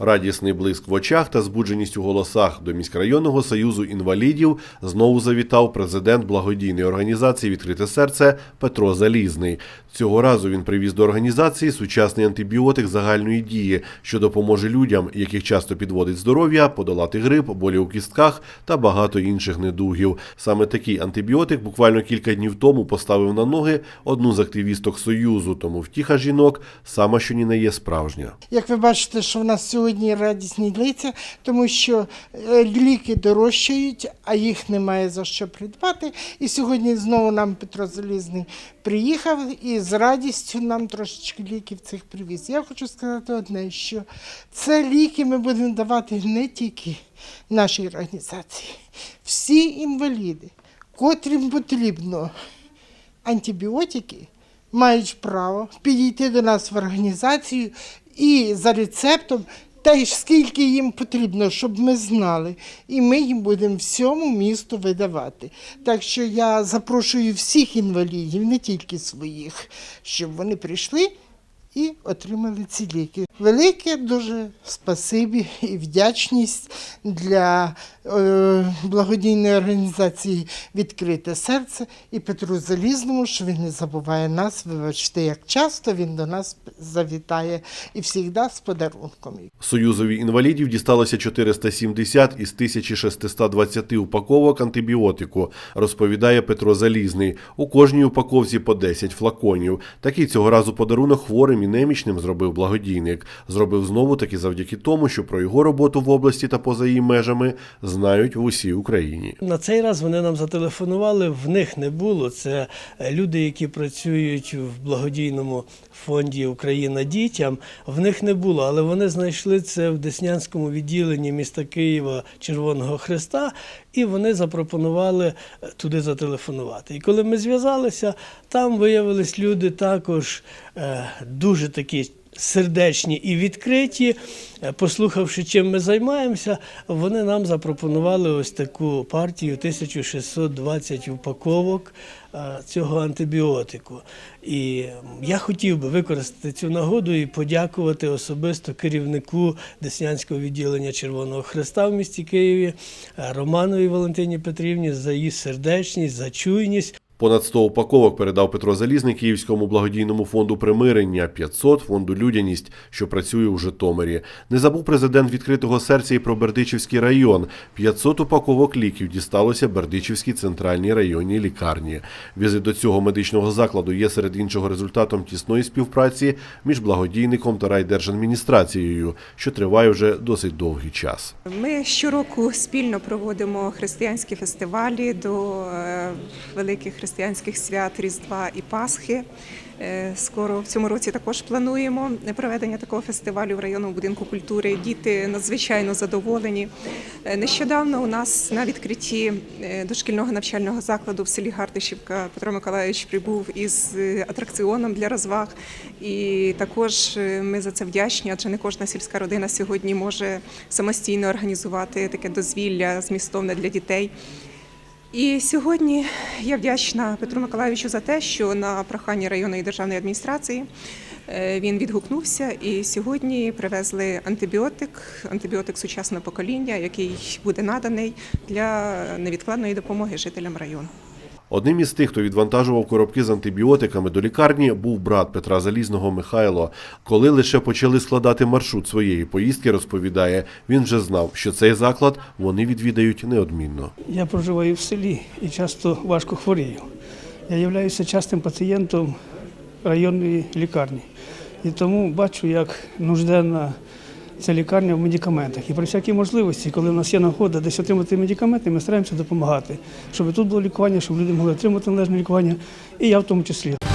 Радісний блиск в очах та збудженість у голосах до міськрайонного союзу інвалідів знову завітав президент благодійної організації Відкрите серце Петро Залізний. Цього разу він привіз до організації сучасний антибіотик загальної дії, що допоможе людям, яких часто підводить здоров'я, подолати грип, болі у кістках та багато інших недугів. Саме такий антибіотик буквально кілька днів тому поставив на ноги одну з активісток союзу. Тому втіха жінок сама що ні не є справжня. Як ви бачите, що в нас сьогодні радісні лиця, тому що е, ліки дорожчають, а їх немає за що придбати. І сьогодні знову нам Петро Залізний приїхав і з радістю нам трошечки ліків цих привіз. Я хочу сказати одне, що це ліки ми будемо давати не тільки нашій організації, всі інваліди, котрим потрібно антибіотики мають право підійти до нас в організацію і за рецептом, та скільки їм потрібно, щоб ми знали. І ми їм будемо всьому місту видавати. Так що я запрошую всіх інвалідів, не тільки своїх, щоб вони прийшли і отримали ці ліки. Велике дуже спасибі і вдячність для благодійної організації Відкрите серце і Петру Залізному, що він не забуває нас. Вибачте, як часто він до нас завітає і завжди з подарунком. Союзові інвалідів дісталося 470 із 1620 упаковок антибіотику, розповідає Петро Залізний. У кожній упаковці по 10 флаконів. Такий цього разу подарунок хворим і немічним зробив благодійник. Зробив знову таки завдяки тому, що про його роботу в області та поза її межами знають в усій Україні. На цей раз вони нам зателефонували, в них не було. Це е, люди, які працюють в благодійному фонді Україна дітям. В них не було, але вони знайшли це в Деснянському відділенні міста Києва Червоного Христа, і вони запропонували е, туди зателефонувати. І коли ми зв'язалися, там виявились люди також е, дуже такі сердечні і відкриті. Е, Послухавши, чим ми займаємося, вони нам запропонували ось таку партію 1620 упаковок е, цього антибіотику. І я хотів би використати цю нагоду і подякувати особисто керівнику Деснянського відділення Червоного Христа в місті Києві е, Романовій Валентині Петрівні за її сердечність, за чуйність. Понад 100 упаковок передав Петро Залізний Київському благодійному фонду примирення, 500 фонду Людяність, що працює у Житомирі. Не забув президент відкритого серця і про Бердичівський район. 500 упаковок ліків дісталося Бердичівській центральній районній лікарні. Візит до цього медичного закладу є серед іншого результатом тісної співпраці між благодійником та райдержадміністрацією, що триває вже досить довгий час. Ми щороку спільно проводимо християнські фестивалі до е, великих християнських свят Різдва і Пасхи. Е, Скоро в цьому році також плануємо проведення такого фестивалю в районному будинку культури. Діти надзвичайно задоволені. Е, Нещодавно у нас на відкритті е, дошкільного навчального закладу в селі Гартишівка Петро Миколаївич прибув із атракціоном для розваг. І також ми за це вдячні, адже не кожна сільська родина сьогодні може самостійно організувати таке дозвілля змістовне для дітей. І сьогодні я вдячна Петру Миколаївичу за те, що на прохання районної державної адміністрації е, він відгукнувся і сьогодні привезли антибіотик, антибіотик сучасного покоління, який буде наданий для невідкладної допомоги жителям району. Одним із тих, хто відвантажував коробки з антибіотиками до лікарні, був брат Петра Залізного Михайло. Коли лише почали складати маршрут своєї поїздки, розповідає, він вже знав, що цей заклад вони відвідають неодмінно. Я проживаю в селі і часто важко хворію. Я являюся частим пацієнтом районної лікарні. І тому бачу, як нужденна ця лікарня в медикаментах. І при всякій можливості, коли в нас є нагода десь отримати медикаменти, ми стараємося допомагати, щоб тут було лікування, щоб люди могли отримати належне лікування, і я в тому числі.